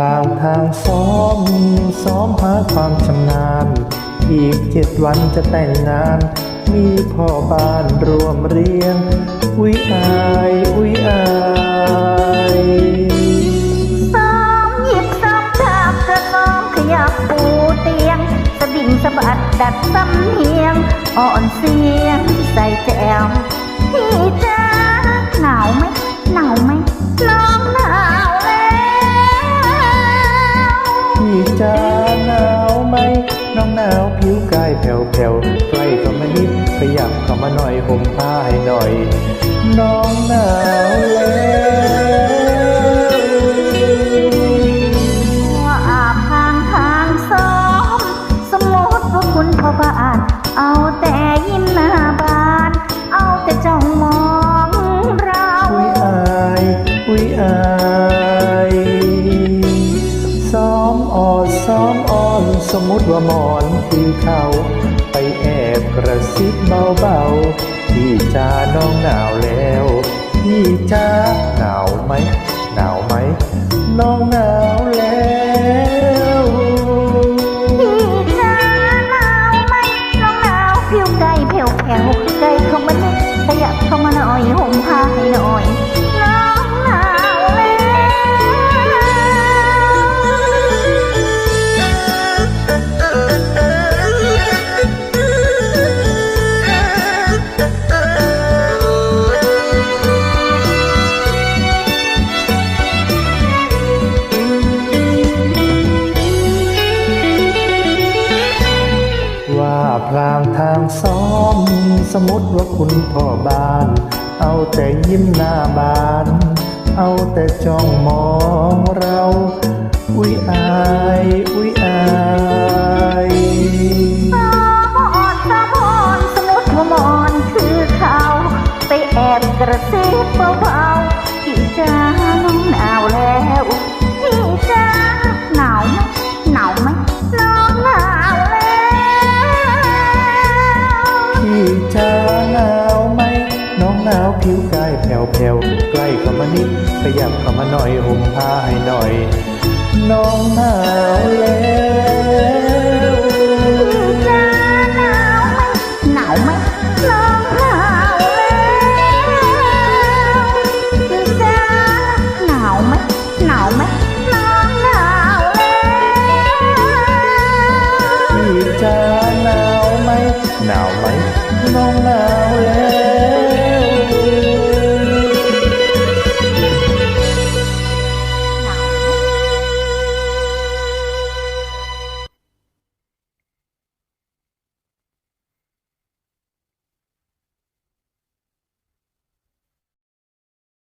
ลางทางซ้อมซ้อมหาความชำนาญ อีกเจ็ดวันจะแต่งงาน มีพ่อบ้านรวมเรียง อุ้ยอายอุ้ยอายซ้อมหยิบซ้อมฉาบกระซ้อมขยับปูเตียง สะดิ่งสะบัดดัดสำเนียง อ่อนเสียงใส่แจวพี่จ้า จ้าหนาวไหมน้องหนาวผิวกายแผ่วแผ่วๆใกล้เข้ามานิดขยับเข้ามาหน่อยห่มผ้าให้หน่อย น้องหนาว มมติว่าหมอนคือเขา ไปแอบกระซิบเบาๆพี่จ้าน้องหนาวแล้ว พี่จ้าหนาวไหม หนาวไหม น้องหนาวแล้วพี่จ้าหนาวไหมน้องหนาวผิวไก่แผ่วแผ่วไก่เข้ามานิดขยับเข้ามาหน่อยห่มผ้าให้หน่อย พลางทางซ้อม สมมติว่าคุณพ่อบ้าน เอาแต่ยิ้มหน้าบาน เอาแต่จ้องมองเรา อุ้ยอาย อุ้ยอายสามอนสามอนสมุดว่ามอนคือเขา ไปแอบกระซิบ ผิวกายแผ่วแผ่วๆใกล้เข้ามานิดขยับเข้ามาหน่อยห่มผ้าให้หน่อย น้องหนาวแล้วจ้าหนาวไหมหนาวไหมน้องหนาวแล้วจ้าหนาวไหมหนาวไหมน้องหนาวแล้วพี่จ้าหนาวไหมหนาวไหมน้องหนาวแล้ว